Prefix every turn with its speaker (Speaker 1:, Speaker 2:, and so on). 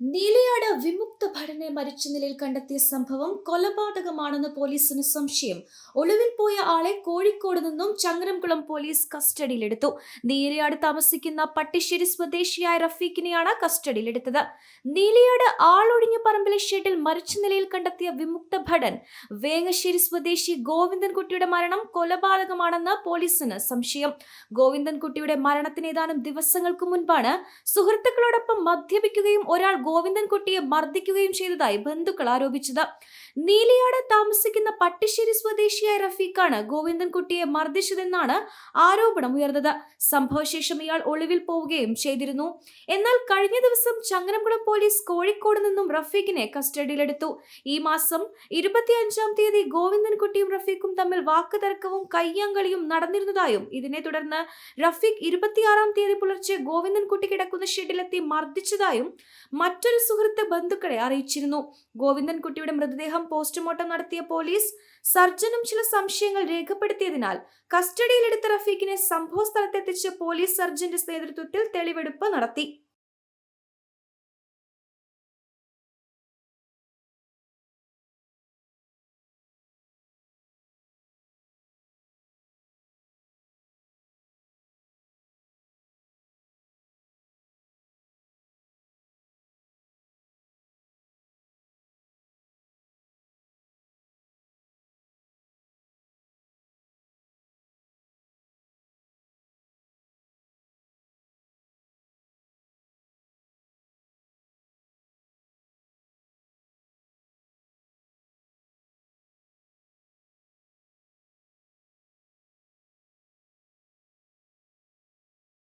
Speaker 1: നീലയാട് വിമുക്ത ഭടനെ മരിച്ച നിലയിൽ കണ്ടെത്തിയ സംഭവം കൊലപാതകമാണെന്ന് പോലീസിന് സംശയം. ഒളിവിൽ പോയ ആളെ കോഴിക്കോട് നിന്നും ചങ്ങരംകുളം പോലീസ് കസ്റ്റഡിയിലെടുത്തു. നീലയാട് താമസിക്കുന്ന പട്ടിശ്ശേരി സ്വദേശിയായ റഫീഖിനെയാണ് കസ്റ്റഡിയിലെടുത്തത്. നീലയാട് ആളൊഴിഞ്ഞ പറമ്പിലെ ഷെഡിൽ മരിച്ച നിലയിൽ കണ്ടെത്തിയ വിമുക്ത ഭടൻ വേങ്ങശ്ശേരി സ്വദേശി ഗോവിന്ദൻകുട്ടിയുടെ മരണം കൊലപാതകമാണെന്ന് പോലീസിന് സംശയം. ഗോവിന്ദൻകുട്ടിയുടെ മരണത്തിന് ഏതാനും ദിവസങ്ങൾക്ക് മുൻപാണ് സുഹൃത്തുക്കളോടൊപ്പം മദ്യപിക്കുകയും ഒരാൾ ഗോവിന്ദൻകുട്ടിയെ മർദ്ദിക്കുകയും ചെയ്തതായി ബന്ധുക്കൾ ആരോപിച്ചത്. നീലിയാട് താമസിക്കുന്ന പട്ടിശ്ശേരി സ്വദേശിയായ റഫീഖാണ് ഗോവിന്ദൻകുട്ടിയെ മർദ്ദിച്ചതെന്നാണ് ആരോപണം ഉയർന്നത്. സംഭവശേഷം ഇയാൾ ഒളിവിൽ പോവുകയും ചെയ്തിരുന്നു. എന്നാൽ കഴിഞ്ഞ ദിവസം ചങ്ങനംകുളം പോലീസ് കോഴിക്കോട് നിന്നും റഫീഖിനെ കസ്റ്റഡിയിലെടുത്തു. ഈ മാസം ഇരുപത്തിയഞ്ചാം തീയതി ഗോവിന്ദൻകുട്ടിയും റഫീഖും തമ്മിൽ വാക്കുതർക്കവും കയ്യാങ്കളിയും നടന്നിരുന്നതായും ഇതിനെ തുടർന്ന് റഫീഖ് ഇരുപത്തിയാറാം തീയതി പുലർച്ചെ ഗോവിന്ദൻകുട്ടി കിടക്കുന്ന ഷെഡിലെത്തി മർദ്ദിച്ചതായും മറ്റൊരു സുഹൃത്ത് ബന്ധുക്കളെ അറിയിച്ചിരുന്നു. ഗോവിന്ദൻകുട്ടിയുടെ മൃതദേഹം പോസ്റ്റ്മോർട്ടം നടത്തിയ പോലീസ് സർജനും ചില സംശയങ്ങൾ രേഖപ്പെടുത്തിയതിനാൽ കസ്റ്റഡിയിലെടുത്ത റഫീഖിനെ സംഭവ സ്ഥലത്തെത്തിച്ച് പോലീസ് സർജന്റെ നേതൃത്വത്തിൽ തെളിവെടുപ്പ് നടത്തി.